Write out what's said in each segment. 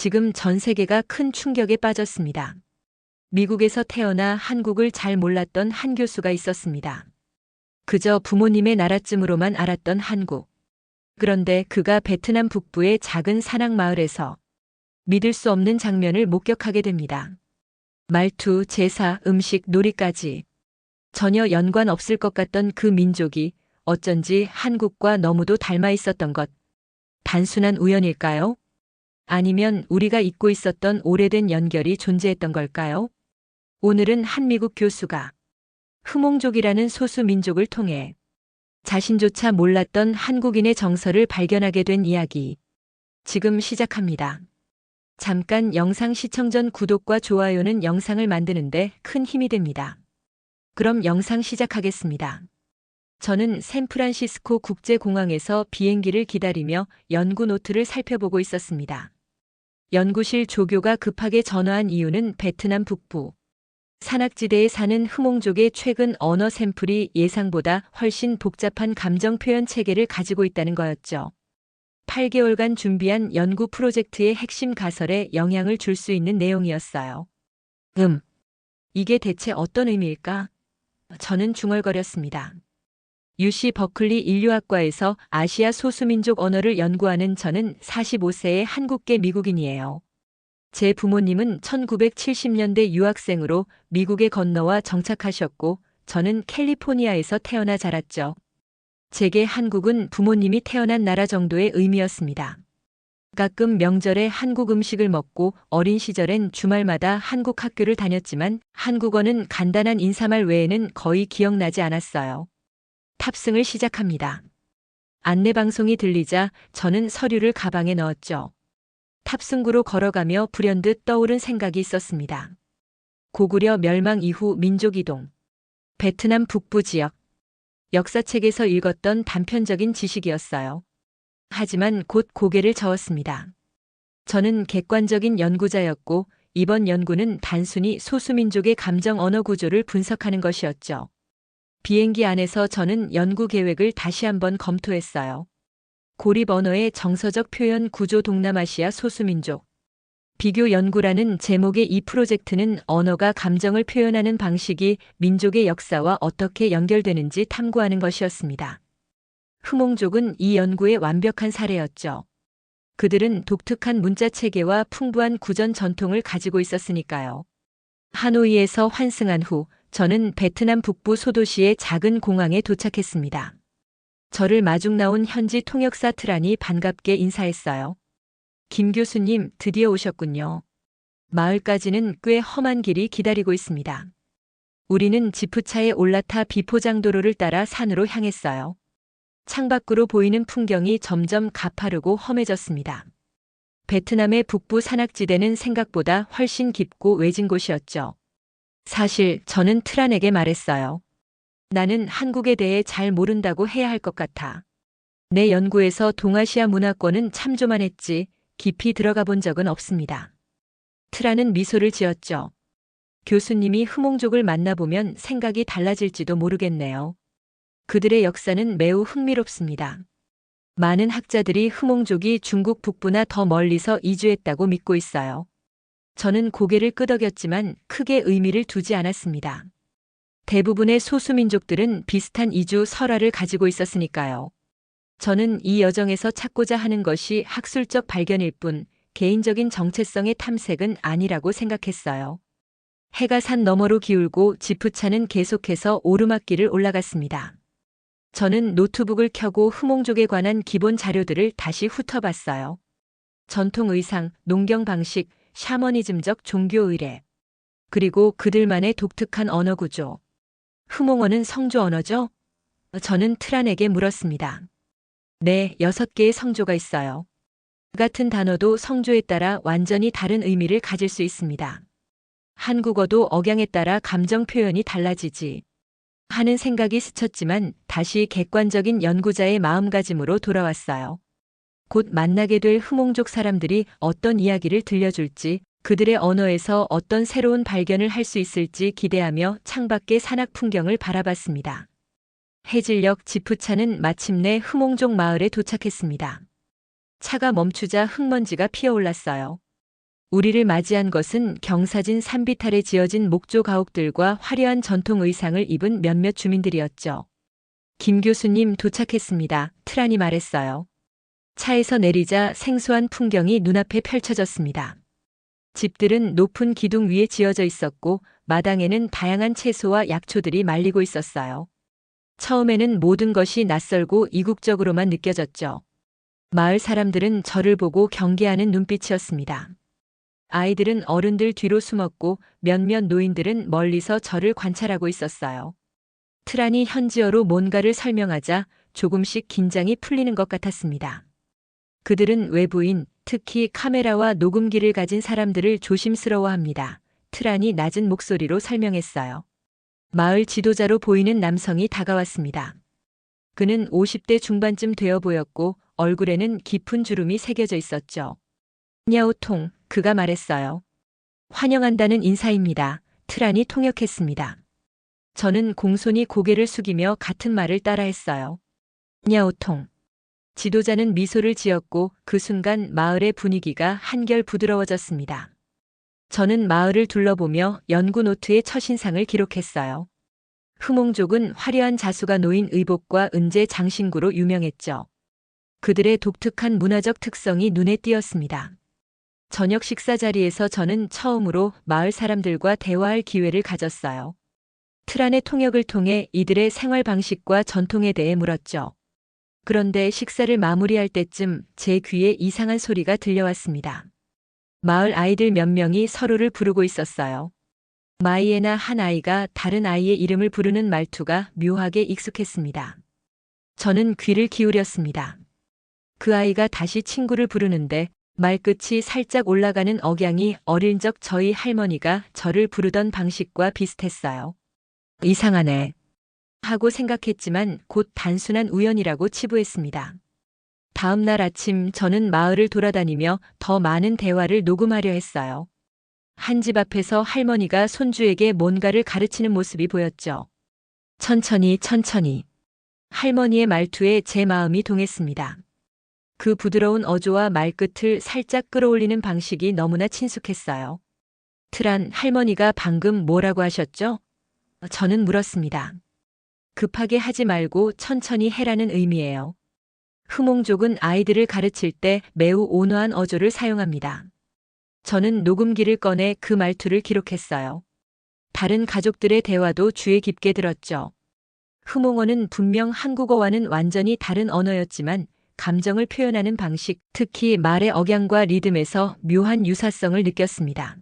지금 전 세계가 큰 충격에 빠졌습니다. 미국에서 태어나 한국을 잘 몰랐던 한 교수가 있었습니다. 그저 부모님의 나라쯤으로만 알았던 한국. 그런데 그가 베트남 북부의 작은 산악 마을에서 믿을 수 없는 장면을 목격하게 됩니다. 말투, 제사, 음식, 놀이까지 전혀 연관 없을 것 같던 그 민족이 어쩐지 한국과 너무도 닮아 있었던 것. 단순한 우연일까요? 아니면 우리가 잊고 있었던 오래된 연결이 존재했던 걸까요? 오늘은 한 미국 교수가 흐몽족이라는 소수 민족을 통해 자신조차 몰랐던 한국인의 정서를 발견하게 된 이야기. 지금 시작합니다. 잠깐 영상 시청 전 구독과 좋아요는 영상을 만드는데 큰 힘이 됩니다. 그럼 영상 시작하겠습니다. 저는 샌프란시스코 국제공항에서 비행기를 기다리며 연구 노트를 살펴보고 있었습니다. 연구실 조교가 급하게 전화한 이유는 베트남 북부 산악지대에 사는 흐몽족의 최근 언어 샘플이 예상보다 훨씬 복잡한 감정 표현 체계를 가지고 있다는 거였죠. 8개월간 준비한 연구 프로젝트의 핵심 가설에 영향을 줄 수 있는 내용이었어요. 음. 이게 대체 어떤 의미일까? 저는 중얼거렸습니다. UC 버클리 인류학과에서 아시아 소수민족 언어를 연구하는 저는 45세의 한국계 미국인이에요. 제 부모님은 1970년대 유학생으로 미국에 건너와 정착하셨고 저는 캘리포니아에서 태어나 자랐죠. 제게 한국은 부모님이 태어난 나라 정도의 의미였습니다. 가끔 명절에 한국 음식을 먹고 어린 시절엔 주말마다 한국 학교를 다녔지만 한국어는 간단한 인사말 외에는 거의 기억나지 않았어요. 탑승을 시작합니다. 안내방송이 들리자 저는 서류를 가방에 넣었죠. 탑승구로 걸어가며 불현듯 떠오른 생각이 있었습니다. 고구려 멸망 이후 민족이동. 베트남 북부 지역. 역사책에서 읽었던 단편적인 지식이었어요. 하지만 곧 고개를 저었습니다. 저는 객관적인 연구자였고 이번 연구는 단순히 소수민족의 감정 언어 구조를 분석하는 것이었죠. 비행기 안에서 저는 연구 계획을 다시 한번 검토했어요. 고립 언어의 정서적 표현 구조 동남아시아 소수민족. 비교 연구라는 제목의 이 프로젝트는 언어가 감정을 표현하는 방식이 민족의 역사와 어떻게 연결되는지 탐구하는 것이었습니다. 흐몽족은 이 연구의 완벽한 사례였죠. 그들은 독특한 문자 체계와 풍부한 구전 전통을 가지고 있었으니까요. 하노이에서 환승한 후 저는 베트남 북부 소도시의 작은 공항에 도착했습니다. 저를 마중 나온 현지 통역사 트란이 반갑게 인사했어요. 김 교수님, 드디어 오셨군요. 마을까지는 꽤 험한 길이 기다리고 있습니다. 우리는 지프차에 올라타 비포장도로를 따라 산으로 향했어요. 창밖으로 보이는 풍경이 점점 가파르고 험해졌습니다. 베트남의 북부 산악지대는 생각보다 훨씬 깊고 외진 곳이었죠. 사실 저는 트란에게 말했어요. 나는 한국에 대해 잘 모른다고 해야 할 것 같아. 내 연구에서 동아시아 문화권은 참조만 했지 깊이 들어가 본 적은 없습니다. 트라는 미소를 지었죠. 교수님이 흐몽족을 만나보면 생각이 달라질지도 모르겠네요. 그들의 역사는 매우 흥미롭습니다. 많은 학자들이 흐몽족이 중국 북부나 더 멀리서 이주했다고 믿고 있어요. 저는 고개를 끄덕였지만 크게 의미를 두지 않았습니다. 대부분의 소수민족들은 비슷한 이주 설화를 가지고 있었으니까요. 저는 이 여정에서 찾고자 하는 것이 학술적 발견일 뿐 개인적인 정체성의 탐색은 아니라고 생각했어요. 해가 산 너머로 기울고 지프차는 계속해서 오르막길을 올라갔습니다. 저는 노트북을 켜고 흐몽족에 관한 기본 자료들을 다시 훑어봤어요. 전통 의상, 농경 방식, 샤머니즘적 종교 의례. 그리고 그들만의 독특한 언어 구조. 흐몽어는 성조 언어죠? 저는 트란에게 물었습니다. 네, 여섯 개의 성조가 있어요. 같은 단어도 성조에 따라 완전히 다른 의미를 가질 수 있습니다. 한국어도 억양에 따라 감정 표현이 달라지지. 하는 생각이 스쳤지만 다시 객관적인 연구자의 마음가짐으로 돌아왔어요. 곧 만나게 될 흐몽족 사람들이 어떤 이야기를 들려줄지 그들의 언어에서 어떤 새로운 발견을 할 수 있을지 기대하며 창밖의 산악 풍경을 바라봤습니다. 해질녘 지프차는 마침내 흐몽족 마을에 도착했습니다. 차가 멈추자 흙먼지가 피어올랐어요. 우리를 맞이한 것은 경사진 산비탈에 지어진 목조 가옥들과 화려한 전통 의상을 입은 몇몇 주민들이었죠. 김 교수님 도착했습니다. 트란이 말했어요. 차에서 내리자 생소한 풍경이 눈앞에 펼쳐졌습니다. 집들은 높은 기둥 위에 지어져 있었고 마당에는 다양한 채소와 약초들이 말리고 있었어요. 처음에는 모든 것이 낯설고 이국적으로만 느껴졌죠. 마을 사람들은 저를 보고 경계하는 눈빛이었습니다. 아이들은 어른들 뒤로 숨었고 몇몇 노인들은 멀리서 저를 관찰하고 있었어요. 트란이 현지어로 뭔가를 설명하자 조금씩 긴장이 풀리는 것 같았습니다. 그들은 외부인, 특히 카메라와 녹음기를 가진 사람들을 조심스러워합니다. 트란이 낮은 목소리로 설명했어요. 마을 지도자로 보이는 남성이 다가왔습니다. 그는 50대 중반쯤 되어 보였고 얼굴에는 깊은 주름이 새겨져 있었죠. 냐오통, 그가 말했어요. 환영한다는 인사입니다. 트란이 통역했습니다. 저는 공손히 고개를 숙이며 같은 말을 따라했어요. 냐오통. 지도자는 미소를 지었고 그 순간 마을의 분위기가 한결 부드러워졌습니다. 저는 마을을 둘러보며 연구 노트에 첫인상을 기록했어요. 흐몽족은 화려한 자수가 놓인 의복과 은재 장신구로 유명했죠. 그들의 독특한 문화적 특성이 눈에 띄었습니다. 저녁 식사 자리에서 저는 처음으로 마을 사람들과 대화할 기회를 가졌어요. 트란의 통역을 통해 이들의 생활 방식과 전통에 대해 물었죠. 그런데 식사를 마무리할 때쯤 제 귀에 이상한 소리가 들려왔습니다. 마을 아이들 몇 명이 서로를 부르고 있었어요. 마이에나 한 아이가 다른 아이의 이름을 부르는 말투가 묘하게 익숙했습니다. 저는 귀를 기울였습니다. 그 아이가 다시 친구를 부르는데 말끝이 살짝 올라가는 억양이 어릴 적 저희 할머니가 저를 부르던 방식과 비슷했어요. 이상하네. 하고 생각했지만 곧 단순한 우연이라고 치부했습니다. 다음 날 아침 저는 마을을 돌아다니며 더 많은 대화를 녹음하려 했어요. 한 집 앞에서 할머니가 손주에게 뭔가를 가르치는 모습이 보였죠. 천천히 천천히. 할머니의 말투에 제 마음이 동했습니다. 그 부드러운 어조와 말끝을 살짝 끌어올리는 방식이 너무나 친숙했어요. 트란 할머니가 방금 뭐라고 하셨죠? 저는 물었습니다. 급하게 하지 말고 천천히 해라는 의미예요. 흐몽족은 아이들을 가르칠 때 매우 온화한 어조를 사용합니다. 저는 녹음기를 꺼내 그 말투를 기록했어요. 다른 가족들의 대화도 주의 깊게 들었죠. 흐몽어는 분명 한국어와는 완전히 다른 언어였지만 감정을 표현하는 방식, 특히 말의 억양과 리듬에서 묘한 유사성을 느꼈습니다.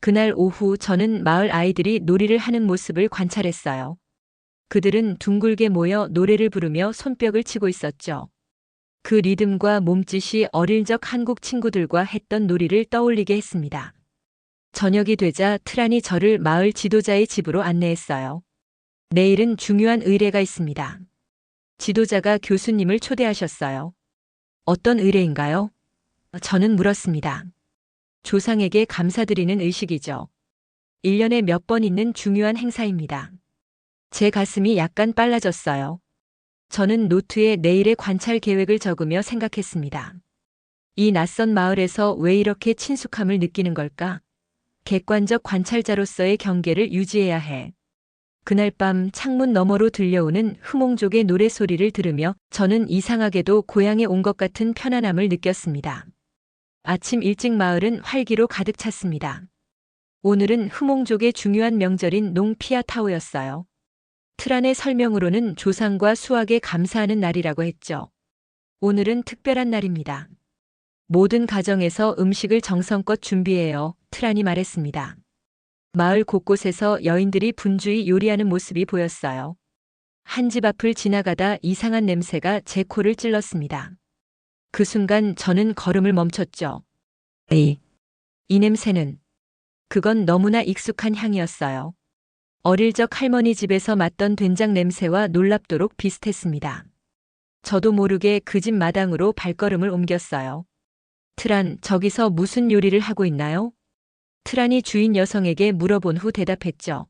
그날 오후 저는 마을 아이들이 놀이를 하는 모습을 관찰했어요. 그들은 둥글게 모여 노래를 부르며 손뼉을 치고 있었죠. 그 리듬과 몸짓이 어릴 적 한국 친구들과 했던 놀이를 떠올리게 했습니다. 저녁이 되자 트란이 저를 마을 지도자의 집으로 안내했어요. 내일은 중요한 의례가 있습니다. 지도자가 교수님을 초대하셨어요. 어떤 의례인가요? 저는 물었습니다. 조상에게 감사드리는 의식이죠. 1년에 몇 번 있는 중요한 행사입니다. 제 가슴이 약간 빨라졌어요. 저는 노트에 내일의 관찰 계획을 적으며 생각했습니다. 이 낯선 마을에서 왜 이렇게 친숙함을 느끼는 걸까? 객관적 관찰자로서의 경계를 유지해야 해. 그날 밤 창문 너머로 들려오는 흐몽족의 노래소리를 들으며 저는 이상하게도 고향에 온 것 같은 편안함을 느꼈습니다. 아침 일찍 마을은 활기로 가득 찼습니다. 오늘은 흐몽족의 중요한 명절인 농피아타오였어요. 트란의 설명으로는 조상과 수학에 감사하는 날이라고 했죠. 오늘은 특별한 날입니다. 모든 가정에서 음식을 정성껏 준비해요. 트란이 말했습니다. 마을 곳곳에서 여인들이 분주히 요리하는 모습이 보였어요. 한 집 앞을 지나가다 이상한 냄새가 제 코를 찔렀습니다. 그 순간 저는 걸음을 멈췄죠. 이, 이 냄새는 그건 너무나 익숙한 향이었어요. 어릴 적 할머니 집에서 맡던 된장 냄새와 놀랍도록 비슷했습니다. 저도 모르게 그 집 마당으로 발걸음을 옮겼어요. 트란, 저기서 무슨 요리를 하고 있나요? 트란이 주인 여성에게 물어본 후 대답했죠.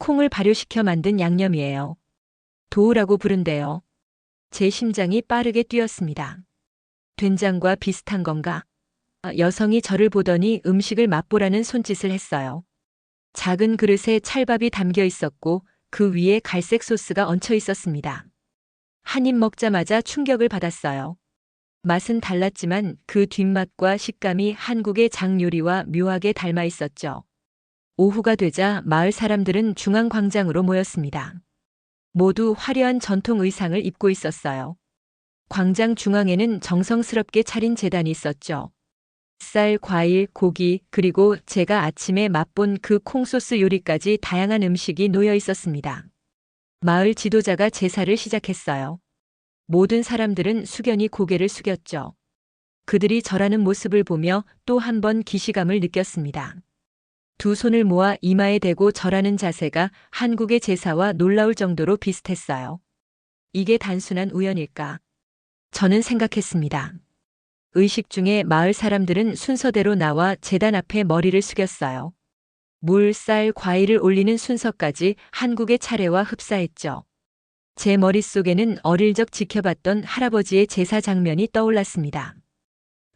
콩을 발효시켜 만든 양념이에요. 도우라고 부른대요. 제 심장이 빠르게 뛰었습니다. 된장과 비슷한 건가? 여성이 저를 보더니 음식을 맛보라는 손짓을 했어요. 작은 그릇에 찰밥이 담겨 있었고 그 위에 갈색 소스가 얹혀 있었습니다. 한 입 먹자마자 충격을 받았어요. 맛은 달랐지만 그 뒷맛과 식감이 한국의 장 요리와 묘하게 닮아 있었죠. 오후가 되자 마을 사람들은 중앙 광장으로 모였습니다. 모두 화려한 전통 의상을 입고 있었어요. 광장 중앙에는 정성스럽게 차린 재단이 있었죠. 쌀, 과일, 고기, 그리고 제가 아침에 맛본 그 콩소스 요리까지 다양한 음식이 놓여 있었습니다. 마을 지도자가 제사를 시작했어요. 모든 사람들은 숙연히 고개를 숙였죠. 그들이 절하는 모습을 보며 또 한 번 기시감을 느꼈습니다. 두 손을 모아 이마에 대고 절하는 자세가 한국의 제사와 놀라울 정도로 비슷했어요. 이게 단순한 우연일까? 저는 생각했습니다. 의식 중에 마을 사람들은 순서대로 나와 재단 앞에 머리를 숙였어요. 물, 쌀, 과일을 올리는 순서까지 한국의 차례와 흡사했죠. 제 머릿속에는 어릴 적 지켜봤던 할아버지의 제사 장면이 떠올랐습니다.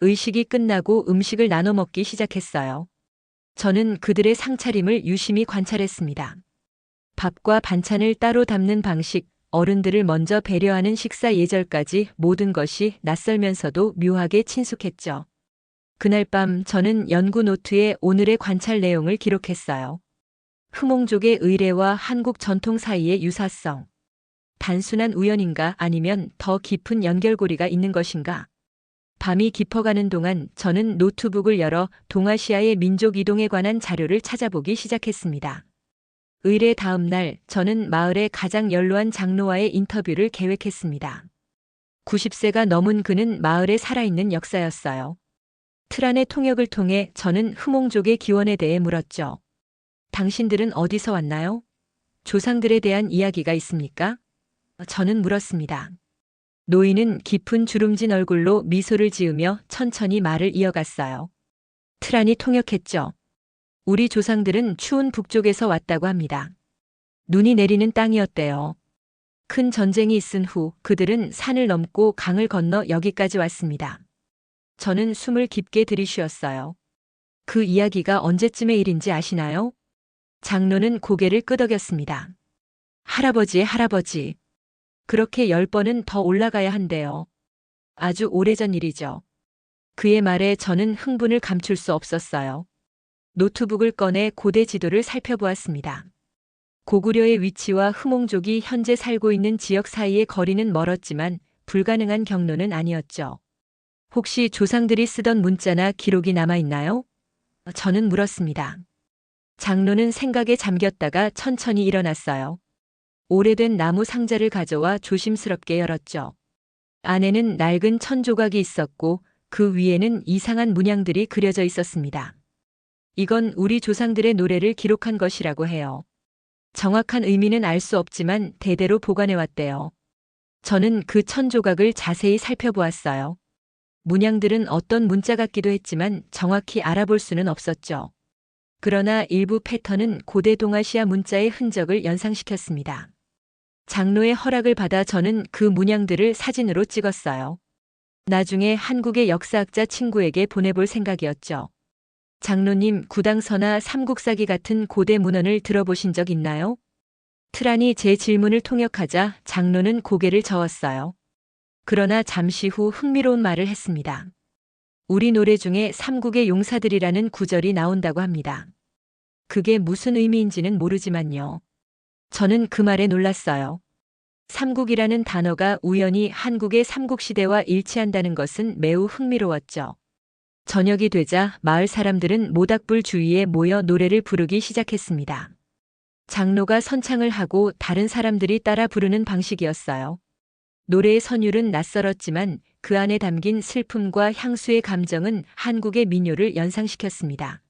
의식이 끝나고 음식을 나눠 먹기 시작했어요. 저는 그들의 상차림을 유심히 관찰했습니다. 밥과 반찬을 따로 담는 방식, 어른들을 먼저 배려하는 식사 예절까지 모든 것이 낯설면서도 묘하게 친숙했죠. 그날 밤 저는 연구 노트에 오늘의 관찰 내용을 기록했어요. 흐몽족의 의례와 한국 전통 사이의 유사성. 단순한 우연인가 아니면 더 깊은 연결고리가 있는 것인가? 밤이 깊어가는 동안 저는 노트북을 열어 동아시아의 민족 이동에 관한 자료를 찾아보기 시작했습니다. 의례 다음 날 저는 마을의 가장 연로한 장로와의 인터뷰를 계획했습니다. 90세가 넘은 그는 마을에 살아있는 역사였어요. 트란의 통역을 통해 저는 흐몽족의 기원에 대해 물었죠. 당신들은 어디서 왔나요? 조상들에 대한 이야기가 있습니까? 저는 물었습니다. 노인은 깊은 주름진 얼굴로 미소를 지으며 천천히 말을 이어갔어요. 트란이 통역했죠. 우리 조상들은 추운 북쪽에서 왔다고 합니다. 눈이 내리는 땅이었대요. 큰 전쟁이 있은 후 그들은 산을 넘고 강을 건너 여기까지 왔습니다. 저는 숨을 깊게 들이쉬었어요. 그 이야기가 언제쯤의 일인지 아시나요? 장로는 고개를 끄덕였습니다. 할아버지의 할아버지. 그렇게 열 번은 더 올라가야 한대요. 아주 오래전 일이죠. 그의 말에 저는 흥분을 감출 수 없었어요. 노트북을 꺼내 고대 지도를 살펴보았습니다. 고구려의 위치와 흐몽족이 현재 살고 있는 지역 사이의 거리는 멀었지만 불가능한 경로는 아니었죠. 혹시 조상들이 쓰던 문자나 기록이 남아 있나요? 저는 물었습니다. 장로는 생각에 잠겼다가 천천히 일어났어요. 오래된 나무 상자를 가져와 조심스럽게 열었죠. 안에는 낡은 천 조각이 있었고 그 위에는 이상한 문양들이 그려져 있었습니다. 이건 우리 조상들의 노래를 기록한 것이라고 해요. 정확한 의미는 알 수 없지만 대대로 보관해왔대요. 저는 그 천 조각을 자세히 살펴보았어요. 문양들은 어떤 문자 같기도 했지만 정확히 알아볼 수는 없었죠. 그러나 일부 패턴은 고대 동아시아 문자의 흔적을 연상시켰습니다. 장로의 허락을 받아 저는 그 문양들을 사진으로 찍었어요. 나중에 한국의 역사학자 친구에게 보내볼 생각이었죠. 장로님 구당서나 삼국사기 같은 고대 문헌을 들어보신 적 있나요? 트란이 제 질문을 통역하자 장로는 고개를 저었어요. 그러나 잠시 후 흥미로운 말을 했습니다. 우리 노래 중에 삼국의 용사들이라는 구절이 나온다고 합니다. 그게 무슨 의미인지는 모르지만요. 저는 그 말에 놀랐어요. 삼국이라는 단어가 우연히 한국의 삼국시대와 일치한다는 것은 매우 흥미로웠죠. 저녁이 되자 마을 사람들은 모닥불 주위에 모여 노래를 부르기 시작했습니다. 장로가 선창을 하고 다른 사람들이 따라 부르는 방식이었어요. 노래의 선율은 낯설었지만 그 안에 담긴 슬픔과 향수의 감정은 한국의 민요를 연상시켰습니다.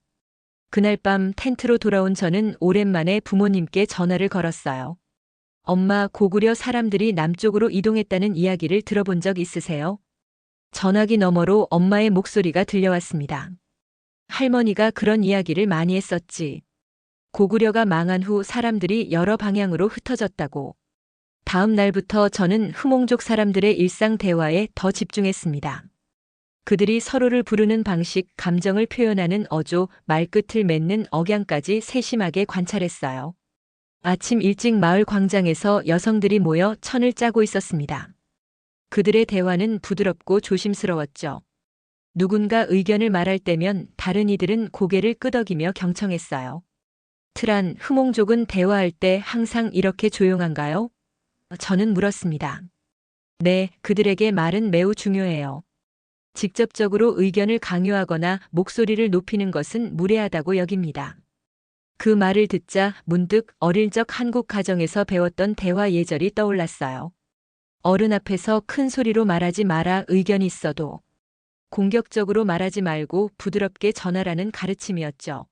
그날 밤 텐트로 돌아온 저는 오랜만에 부모님께 전화를 걸었어요. 엄마 고구려 사람들이 남쪽으로 이동했다는 이야기를 들어본 적 있으세요? 전화기 너머로 엄마의 목소리가 들려왔습니다. 할머니가 그런 이야기를 많이 했었지. 고구려가 망한 후 사람들이 여러 방향으로 흩어졌다고. 다음 날부터 저는 흐몽족 사람들의 일상 대화에 더 집중했습니다. 그들이 서로를 부르는 방식, 감정을 표현하는 어조, 말끝을 맺는 억양까지 세심하게 관찰했어요. 아침 일찍 마을 광장에서 여성들이 모여 천을 짜고 있었습니다. 그들의 대화는 부드럽고 조심스러웠죠. 누군가 의견을 말할 때면 다른 이들은 고개를 끄덕이며 경청했어요. 트란, 흐몽족은 대화할 때 항상 이렇게 조용한가요? 저는 물었습니다. 네, 그들에게 말은 매우 중요해요. 직접적으로 의견을 강요하거나 목소리를 높이는 것은 무례하다고 여깁니다. 그 말을 듣자 문득 어릴 적 한국 가정에서 배웠던 대화 예절이 떠올랐어요. 어른 앞에서 큰 소리로 말하지 마라 의견이 있어도 공격적으로 말하지 말고 부드럽게 전하라는 가르침이었죠.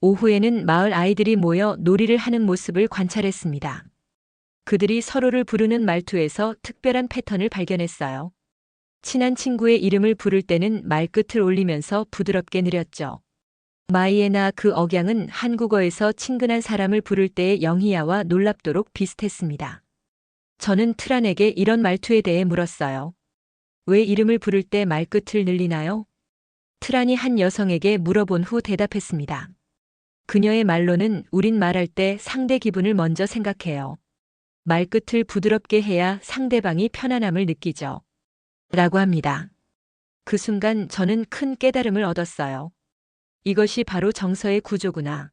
오후에는 마을 아이들이 모여 놀이를 하는 모습을 관찰했습니다. 그들이 서로를 부르는 말투에서 특별한 패턴을 발견했어요. 친한 친구의 이름을 부를 때는 말끝을 올리면서 부드럽게 느렸죠. 마이에나 그 억양은 한국어에서 친근한 사람을 부를 때의 영희야와 놀랍도록 비슷했습니다. 저는 트란에게 이런 말투에 대해 물었어요. 왜 이름을 부를 때 말끝을 늘리나요? 트란이 한 여성에게 물어본 후 대답했습니다. 그녀의 말로는 우린 말할 때 상대 기분을 먼저 생각해요. 말끝을 부드럽게 해야 상대방이 편안함을 느끼죠. 라고 합니다. 그 순간 저는 큰 깨달음을 얻었어요. 이것이 바로 정서의 구조구나.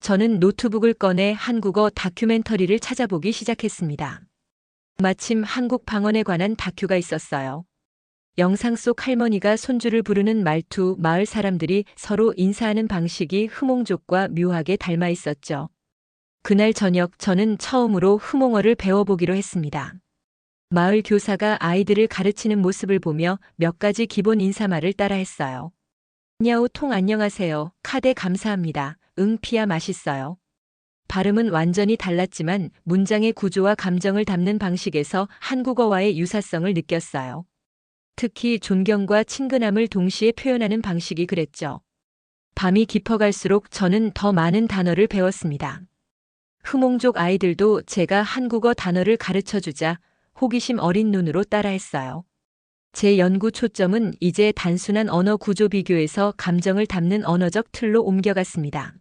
저는 노트북을 꺼내 한국어 다큐멘터리를 찾아보기 시작했습니다. 마침 한국 방언에 관한 다큐가 있었어요. 영상 속 할머니가 손주를 부르는 말투, 마을 사람들이 서로 인사하는 방식이 흐몽족과 묘하게 닮아 있었죠. 그날 저녁 저는 처음으로 흐몽어를 배워보기로 했습니다. 마을 교사가 아이들을 가르치는 모습을 보며 몇 가지 기본 인사말을 따라했어요. 냐오 통 안녕하세요. 카데 감사합니다. 응 피야 맛있어요. 발음은 완전히 달랐지만 문장의 구조와 감정을 담는 방식에서 한국어와의 유사성을 느꼈어요. 특히 존경과 친근함을 동시에 표현하는 방식이 그랬죠. 밤이 깊어갈수록 저는 더 많은 단어를 배웠습니다. 흐몽족 아이들도 제가 한국어 단어를 가르쳐 주자 호기심 어린 눈으로 따라했어요. 제 연구 초점은 이제 단순한 언어 구조 비교에서 감정을 담는 언어적 틀로 옮겨갔습니다.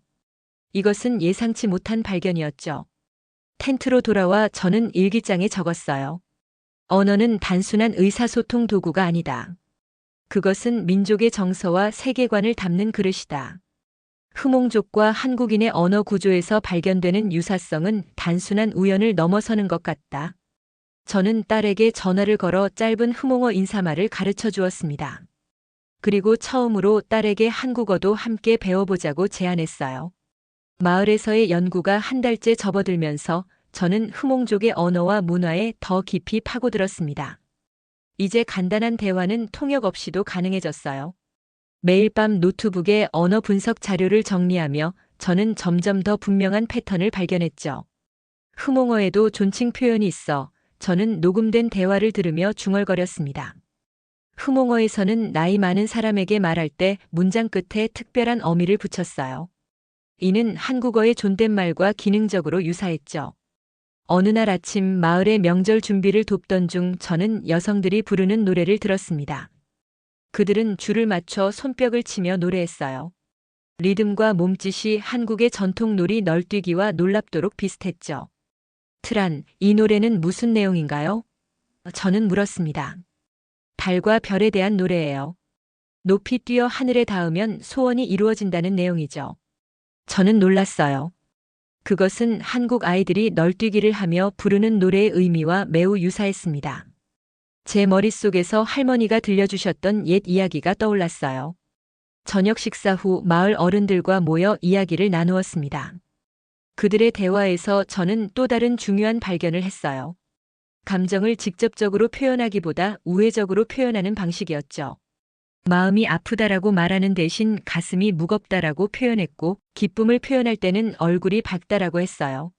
이것은 예상치 못한 발견이었죠. 텐트로 돌아와 저는 일기장에 적었어요. 언어는 단순한 의사소통 도구가 아니다. 그것은 민족의 정서와 세계관을 담는 그릇이다. 흐몽족과 한국인의 언어 구조에서 발견되는 유사성은 단순한 우연을 넘어서는 것 같다. 저는 딸에게 전화를 걸어 짧은 흐몽어 인사말을 가르쳐 주었습니다. 그리고 처음으로 딸에게 한국어도 함께 배워보자고 제안했어요. 마을에서의 연구가 한 달째 접어들면서 저는 흐몽족의 언어와 문화에 더 깊이 파고들었습니다. 이제 간단한 대화는 통역 없이도 가능해졌어요. 매일 밤 노트북에 언어 분석 자료를 정리하며 저는 점점 더 분명한 패턴을 발견했죠. 흐몽어에도 존칭 표현이 있어 저는 녹음된 대화를 들으며 중얼거렸습니다. 흐몽어에서는 나이 많은 사람에게 말할 때 문장 끝에 특별한 어미를 붙였어요. 이는 한국어의 존댓말과 기능적으로 유사했죠. 어느 날 아침 마을의 명절 준비를 돕던 중 저는 여성들이 부르는 노래를 들었습니다. 그들은 줄을 맞춰 손뼉을 치며 노래했어요. 리듬과 몸짓이 한국의 전통 놀이 널뛰기와 놀랍도록 비슷했죠. 트란, 이 노래는 무슨 내용인가요? 저는 물었습니다. 달과 별에 대한 노래예요. 높이 뛰어 하늘에 닿으면 소원이 이루어진다는 내용이죠. 저는 놀랐어요. 그것은 한국 아이들이 널뛰기를 하며 부르는 노래의 의미와 매우 유사했습니다. 제 머릿속에서 할머니가 들려주셨던 옛 이야기가 떠올랐어요. 저녁 식사 후 마을 어른들과 모여 이야기를 나누었습니다. 그들의 대화에서 저는 또 다른 중요한 발견을 했어요. 감정을 직접적으로 표현하기보다 우회적으로 표현하는 방식이었죠. 마음이 아프다라고 말하는 대신 가슴이 무겁다라고 표현했고 기쁨을 표현할 때는 얼굴이 밝다라고 했어요.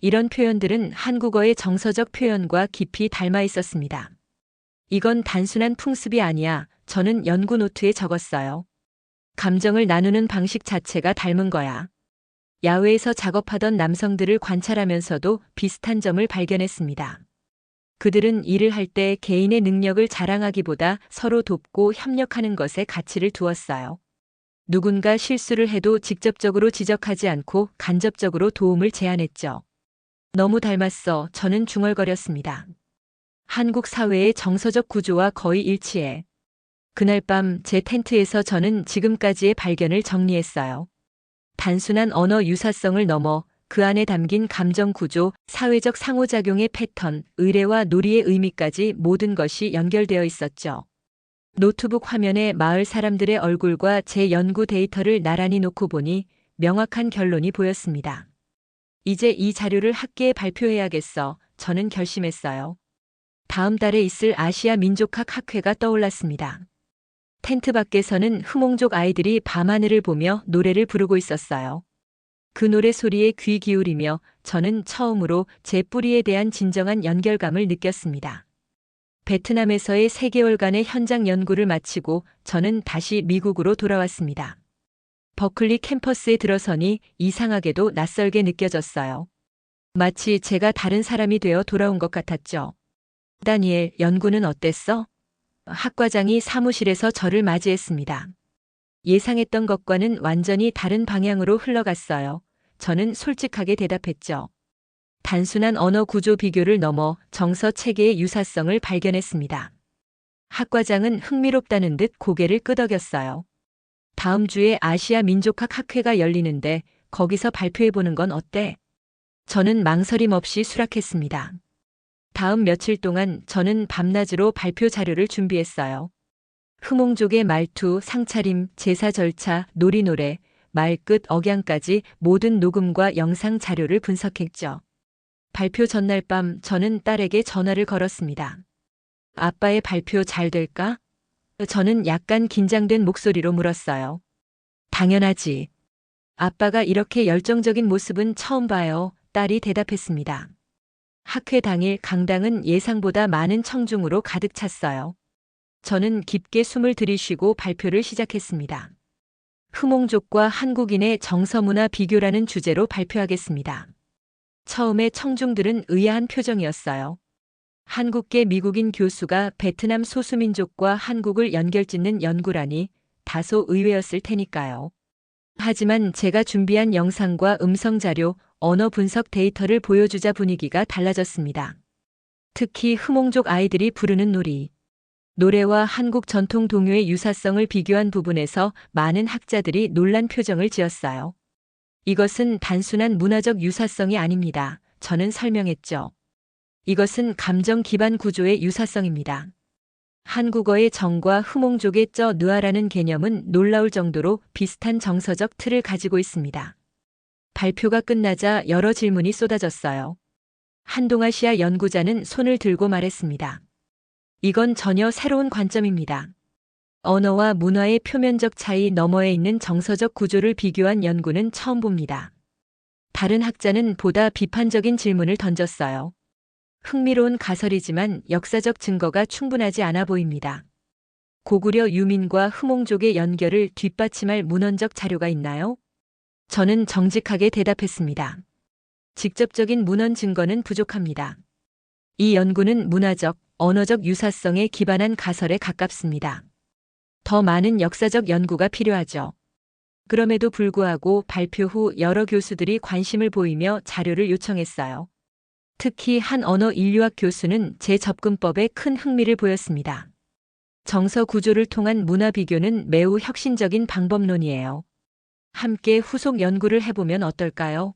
이런 표현들은 한국어의 정서적 표현과 깊이 닮아 있었습니다. 이건 단순한 풍습이 아니야. 저는 연구 노트에 적었어요. 감정을 나누는 방식 자체가 닮은 거야. 야외에서 작업하던 남성들을 관찰하면서도 비슷한 점을 발견했습니다. 그들은 일을 할 때 개인의 능력을 자랑하기보다 서로 돕고 협력하는 것에 가치를 두었어요. 누군가 실수를 해도 직접적으로 지적하지 않고 간접적으로 도움을 제안했죠. 너무 닮았어. 저는 중얼거렸습니다. 한국 사회의 정서적 구조와 거의 일치해. 그날 밤 제 텐트에서 저는 지금까지의 발견을 정리했어요. 단순한 언어 유사성을 넘어 그 안에 담긴 감정 구조, 사회적 상호작용의 패턴, 의례와 놀이의 의미까지 모든 것이 연결되어 있었죠. 노트북 화면에 마을 사람들의 얼굴과 제 연구 데이터를 나란히 놓고 보니 명확한 결론이 보였습니다. 이제 이 자료를 학계에 발표해야겠어. 저는 결심했어요. 다음 달에 있을 아시아 민족학 학회가 떠올랐습니다. 텐트 밖에서는 흐몽족 아이들이 밤하늘을 보며 노래를 부르고 있었어요. 그 노래 소리에 귀 기울이며 저는 처음으로 제 뿌리에 대한 진정한 연결감을 느꼈습니다. 베트남에서의 3개월간의 현장 연구를 마치고 저는 다시 미국으로 돌아왔습니다. 버클리 캠퍼스에 들어서니 이상하게도 낯설게 느껴졌어요. 마치 제가 다른 사람이 되어 돌아온 것 같았죠. 다니엘, 연구는 어땠어? 학과장이 사무실에서 저를 맞이했습니다. 예상했던 것과는 완전히 다른 방향으로 흘러갔어요. 저는 솔직하게 대답했죠. 단순한 언어 구조 비교를 넘어 정서 체계의 유사성을 발견했습니다. 학과장은 흥미롭다는 듯 고개를 끄덕였어요. 다음 주에 아시아 민족학 학회가 열리는데 거기서 발표해보는 건 어때? 저는 망설임 없이 수락했습니다. 다음 며칠 동안 저는 밤낮으로 발표 자료를 준비했어요. 흐몽족의 말투, 상차림, 제사 절차, 놀이노래, 말끝, 억양까지 모든 녹음과 영상 자료를 분석했죠. 발표 전날 밤 저는 딸에게 전화를 걸었습니다. 아빠의 발표 잘 될까? 저는 약간 긴장된 목소리로 물었어요. 당연하지. 아빠가 이렇게 열정적인 모습은 처음 봐요. 딸이 대답했습니다. 학회 당일 강당은 예상보다 많은 청중으로 가득 찼어요. 저는 깊게 숨을 들이쉬고 발표를 시작했습니다. 흐몽족과 한국인의 정서문화 비교라는 주제로 발표하겠습니다. 처음에 청중들은 의아한 표정이었어요. 한국계 미국인 교수가 베트남 소수민족과 한국을 연결짓는 연구라니 다소 의외였을 테니까요. 하지만 제가 준비한 영상과 음성 자료, 언어 분석 데이터를 보여주자 분위기가 달라졌습니다. 특히 흐몽족 아이들이 부르는 놀이. 노래와 한국 전통 동요의 유사성을 비교한 부분에서 많은 학자들이 놀란 표정을 지었어요. 이것은 단순한 문화적 유사성이 아닙니다. 저는 설명했죠. 이것은 감정 기반 구조의 유사성입니다. 한국어의 정과 흐몽족의 쩌 느아라는 개념은 놀라울 정도로 비슷한 정서적 틀을 가지고 있습니다. 발표가 끝나자 여러 질문이 쏟아졌어요. 한동아시아 연구자는 손을 들고 말했습니다. 이건 전혀 새로운 관점입니다. 언어와 문화의 표면적 차이 너머에 있는 정서적 구조를 비교한 연구는 처음 봅니다. 다른 학자는 보다 비판적인 질문을 던졌어요. 흥미로운 가설이지만 역사적 증거가 충분하지 않아 보입니다. 고구려 유민과 흐몽족의 연결을 뒷받침할 문헌적 자료가 있나요? 저는 정직하게 대답했습니다. 직접적인 문헌 증거는 부족합니다. 이 연구는 문화적, 언어적 유사성에 기반한 가설에 가깝습니다. 더 많은 역사적 연구가 필요하죠. 그럼에도 불구하고 발표 후 여러 교수들이 관심을 보이며 자료를 요청했어요. 특히 한 언어 인류학 교수는 제 접근법에 큰 흥미를 보였습니다. 정서 구조를 통한 문화 비교는 매우 혁신적인 방법론이에요. 함께 후속 연구를 해보면 어떨까요?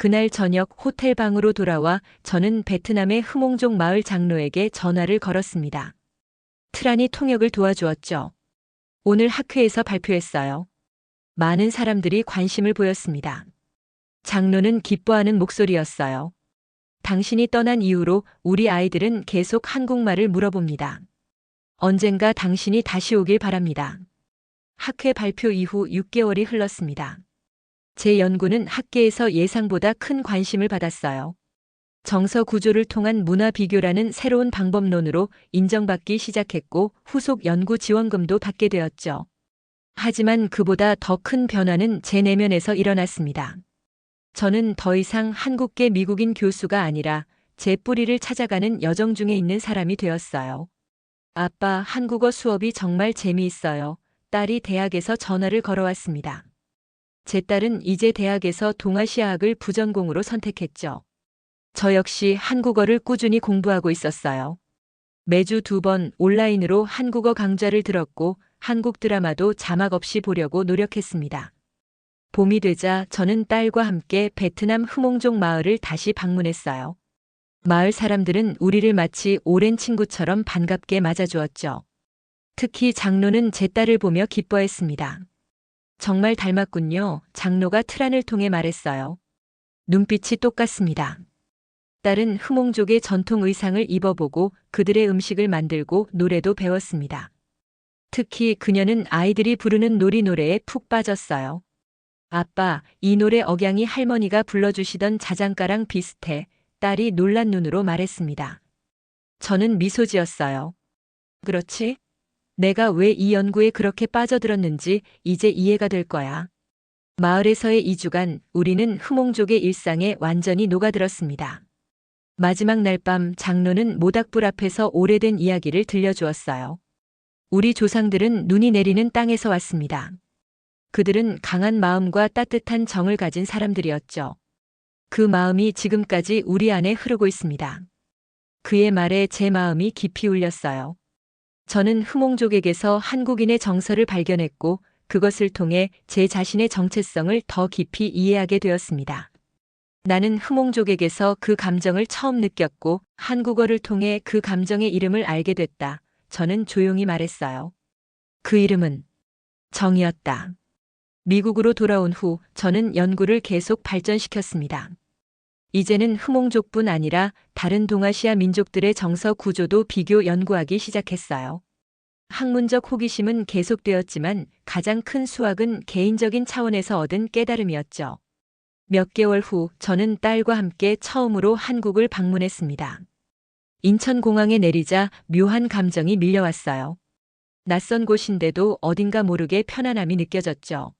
그날 저녁 호텔 방으로 돌아와 저는 베트남의 흐몽족 마을 장로에게 전화를 걸었습니다. 트란이 통역을 도와주었죠. 오늘 학회에서 발표했어요. 많은 사람들이 관심을 보였습니다. 장로는 기뻐하는 목소리였어요. 당신이 떠난 이후로 우리 아이들은 계속 한국말을 물어봅니다. 언젠가 당신이 다시 오길 바랍니다. 학회 발표 이후 6개월이 흘렀습니다. 제 연구는 학계에서 예상보다 큰 관심을 받았어요. 정서 구조를 통한 문화 비교라는 새로운 방법론으로 인정받기 시작했고 후속 연구 지원금도 받게 되었죠. 하지만 그보다 더 큰 변화는 제 내면에서 일어났습니다. 저는 더 이상 한국계 미국인 교수가 아니라 제 뿌리를 찾아가는 여정 중에 있는 사람이 되었어요. 아빠, 한국어 수업이 정말 재미있어요. 딸이 대학에서 전화를 걸어왔습니다. 제 딸은 이제 대학에서 동아시아학을 부전공으로 선택했죠. 저 역시 한국어를 꾸준히 공부하고 있었어요. 매주 두 번 온라인으로 한국어 강좌를 들었고 한국 드라마도 자막 없이 보려고 노력했습니다. 봄이 되자 저는 딸과 함께 베트남 흐몽족 마을을 다시 방문했어요. 마을 사람들은 우리를 마치 오랜 친구처럼 반갑게 맞아주었죠. 특히 장로는 제 딸을 보며 기뻐했습니다. 정말 닮았군요. 장로가 트란을 통해 말했어요. 눈빛이 똑같습니다. 딸은 흐몽족의 전통 의상을 입어보고 그들의 음식을 만들고 노래도 배웠습니다. 특히 그녀는 아이들이 부르는 놀이 노래에 푹 빠졌어요. 아빠, 이 노래 억양이 할머니가 불러주시던 자장가랑 비슷해. 딸이 놀란 눈으로 말했습니다. 저는 미소 지었어요. 그렇지? 내가 왜 이 연구에 그렇게 빠져들었는지 이제 이해가 될 거야. 마을에서의 2주간 우리는 흐몽족의 일상에 완전히 녹아들었습니다. 마지막 날 밤 장로는 모닥불 앞에서 오래된 이야기를 들려주었어요. 우리 조상들은 눈이 내리는 땅에서 왔습니다. 그들은 강한 마음과 따뜻한 정을 가진 사람들이었죠. 그 마음이 지금까지 우리 안에 흐르고 있습니다. 그의 말에 제 마음이 깊이 울렸어요. 저는 흐몽족에게서 한국인의 정서를 발견했고 그것을 통해 제 자신의 정체성을 더 깊이 이해하게 되었습니다. 나는 흐몽족에게서 그 감정을 처음 느꼈고 한국어를 통해 그 감정의 이름을 알게 됐다. 저는 조용히 말했어요. 그 이름은 정이었다. 미국으로 돌아온 후 저는 연구를 계속 발전시켰습니다. 이제는 흐몽족뿐 아니라 다른 동아시아 민족들의 정서 구조도 비교 연구하기 시작했어요. 학문적 호기심은 계속되었지만 가장 큰 수확은 개인적인 차원에서 얻은 깨달음이었죠. 몇 개월 후 저는 딸과 함께 처음으로 한국을 방문했습니다. 인천공항에 내리자 묘한 감정이 밀려왔어요. 낯선 곳인데도 어딘가 모르게 편안함이 느껴졌죠.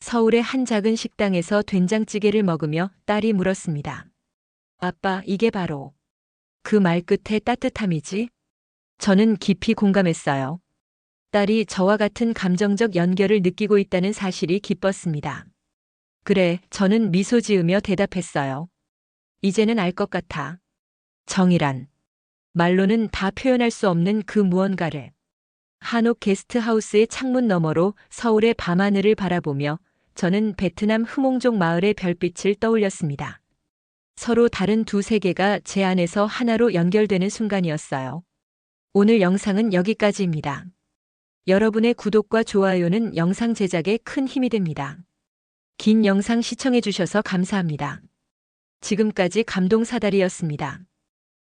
서울의 한 작은 식당에서 된장찌개를 먹으며 딸이 물었습니다. 아빠, 이게 바로 그 말 끝의 따뜻함이지? 저는 깊이 공감했어요. 딸이 저와 같은 감정적 연결을 느끼고 있다는 사실이 기뻤습니다. 그래, 저는 미소 지으며 대답했어요. 이제는 알 것 같아. 정이란. 말로는 다 표현할 수 없는 그 무언가를. 한옥 게스트하우스의 창문 너머로 서울의 밤하늘을 바라보며 저는 베트남 흐몽족 마을의 별빛을 떠올렸습니다. 서로 다른 두 세계가 제 안에서 하나로 연결되는 순간이었어요. 오늘 영상은 여기까지입니다. 여러분의 구독과 좋아요는 영상 제작에 큰 힘이 됩니다. 긴 영상 시청해주셔서 감사합니다. 지금까지 감동사다리였습니다.